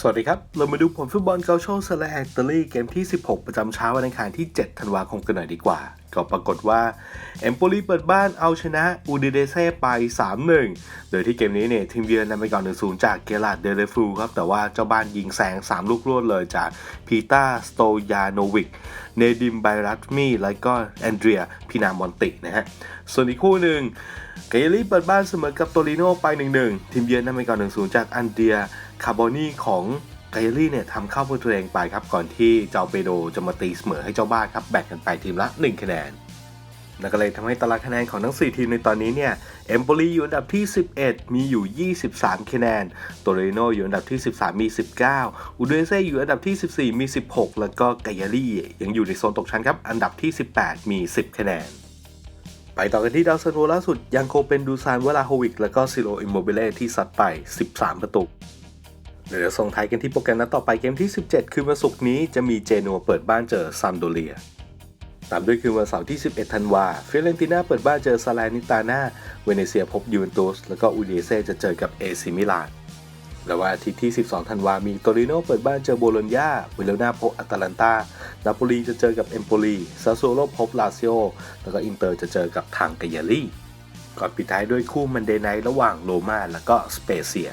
สวัสดีครับ เรามาดูผลฟุตบอลเกาโชสแลกเตอรี่เกมที่ 16 ประจำเช้าวันอังคารที่ 7 ธันวาคมกันหน่อยดีกว่า ก็ปรากฏว่าเอมโปลีเปิดบ้านเอาชนะอูดิเดเซ่ไป 3-1 โดยที่เกมนี้เนี่ยทีมเยือนนำไปก่อน 1-0 จากเกลาดเดเรฟูครับ แต่ว่าเจ้าบ้านยิงแซง3 ลูกรวดเลยจากพีตาสโตยาโนวิก เนดิมไบรัตมีแล้วก็แอนเดรียพินามอนตินะฮะ ส่วนอีกคู่หนึ่งเกเยลีเปิดบ้านเสมอกับโตริโนไป 1-1 ทีมเยือนนำไปก่อน 1-0 จากอันเดียคาร์บอนีของ เกเยลี่เนี่ยทำเข้าประตูเองไปครับก่อนที่เจ้าเปโดจะมาตีเสมอให้เจ้าบ้านครับแบ่งกันไปทีมละ 1 คะแนนนั่นก็เลยทำให้ตารางคะแนนของทั้ง 4 ทีมในตอนนี้เนี่ยเอมโปลีอยู่อันดับที่ 11 มีอยู่ 23 คะแนนโตเรโนอยู่อันดับที่ 13 มี 19อูเดเซ่อยู่อันดับที่ 14 มี 16 แล้วก็ไกยาลี่ยังอยู่ในโซนตกชั้นครับ อันดับที่ 18 มี 10 คะแนน ไปต่อกันที่ดาวซันโวล่าสุดยังคงเป็นดูซานเวลาโฮวิก แล้วก็ซิโรอิมโมเบเล่ที่ซัดไป 13 ประตู เดี๋ยวส่งท้ายกันที่โปรแกรมนัดต่อไปเกมที่ 17 คือวันศุกร์นี้จะมีเจนัวเปิดบ้านเจอซัมโดเลีย ตามด้วยคืนวันเสาร์ที่ 11 ธันวาเฟเรนติน่าเปิดบ้านเจอซาลานิตาน่าเวเนเซียพบยูเวนตุส แล้วก็อูเดเซ่จะเจอกับเอซิมิลานและวันอาทิตย์ที่ 12 ธันวา มีโตริโนเปิดบ้านเจอโบโลญญาเวโรนาพบอัตแลนตานาโปลีจะเจอกับเอมโปลีซาโซโลพบลาซิโอ แล้วก็อินเตอร์จะเจอกับทางกายาลีก่อนปิดท้ายด้วยคู่มันเดย์ไนท์ระหว่างโรมาแล้วก็สเปเซีย